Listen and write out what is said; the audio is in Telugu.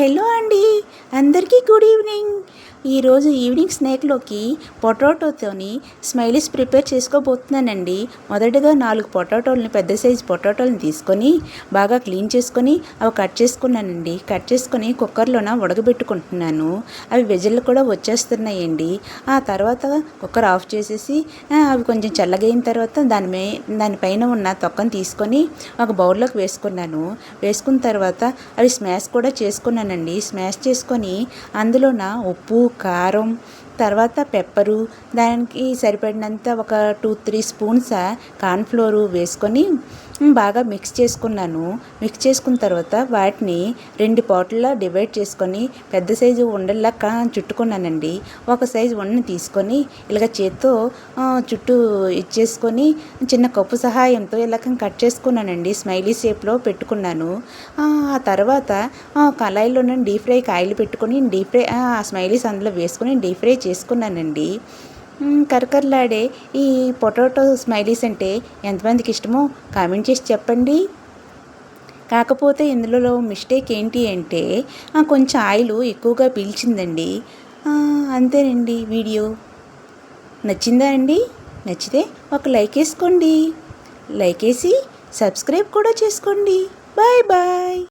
హలో అండి. అందరికీ గుడ్ ఈవినింగ్. ఈరోజు ఈవినింగ్ స్నాక్లోకి పొటాటోతోని స్మైలీస్ ప్రిపేర్ చేసుకోబోతున్నానండి. మొదటగా నాలుగు పొటాటోల్ని పెద్ద సైజు పొటాటోల్ని తీసుకొని బాగా క్లీన్ చేసుకొని అవి కట్ చేసుకున్నానండి. కట్ చేసుకొని కుక్కర్లోన ఉడకబెట్టుకుంటున్నాను. అవి విజిల్లు కూడా వచ్చేస్తున్నాయండి. ఆ తర్వాత కుక్కర్ ఆఫ్ చేసేసి అవి కొంచెం చల్లగైన తర్వాత దాని మే దానిపైన ఉన్న తొక్కను తీసుకొని ఒక బౌల్లోకి వేసుకున్నాను. వేసుకున్న తర్వాత అవి స్మాష్ కూడా చేసుకున్నానండి. స్మాష్ చేసుకొని అందులోన ఉప్పు కారం తర్వాత పెప్పరు దానికి సరిపడినంత ఒక టూ త్రీ స్పూన్స్ కార్న్ఫ్లోరు వేసుకొని బాగా మిక్స్ చేసుకున్నాను. మిక్స్ చేసుకున్న తర్వాత వాటిని రెండు పాట్లలో డివైడ్ చేసుకొని పెద్ద సైజు ఉండల్లా చుట్టుకున్నానండి. ఒక సైజు ఉండని తీసుకొని ఇలాగ చేత్తో చుట్టూ ఇచ్చేసుకొని చిన్న కప్పు సహాయంతో ఇలా కట్ చేసుకున్నానండి. స్మైలీ షేప్లో పెట్టుకున్నాను. ఆ తర్వాత కళాయిలో డీప్ ఫ్రై ఆయిల్ పెట్టుకొని డీప్ ఫ్రై ఆ స్మైలీస్ అందులో వేసుకొని డీప్ ఫ్రై చేసుకున్నానండి. కరకరలాడే ఈ పొటాటో స్మైలీస్ అంటే ఎంతమందికి ఇష్టమో కామెంట్ చేసి చెప్పండి. కాకపోతే ఇందులో మిస్టేక్ ఏంటి అంటే కొంచెం ఆయిల్ ఎక్కువగా పీల్చిందండి. అంతేనండి వీడియో. నచ్చిందా అండి? నచ్చితే ఒక లైక్ వేసుకోండి. లైక్ వేసి సబ్స్క్రైబ్ కూడా చేసుకోండి. Bye bye.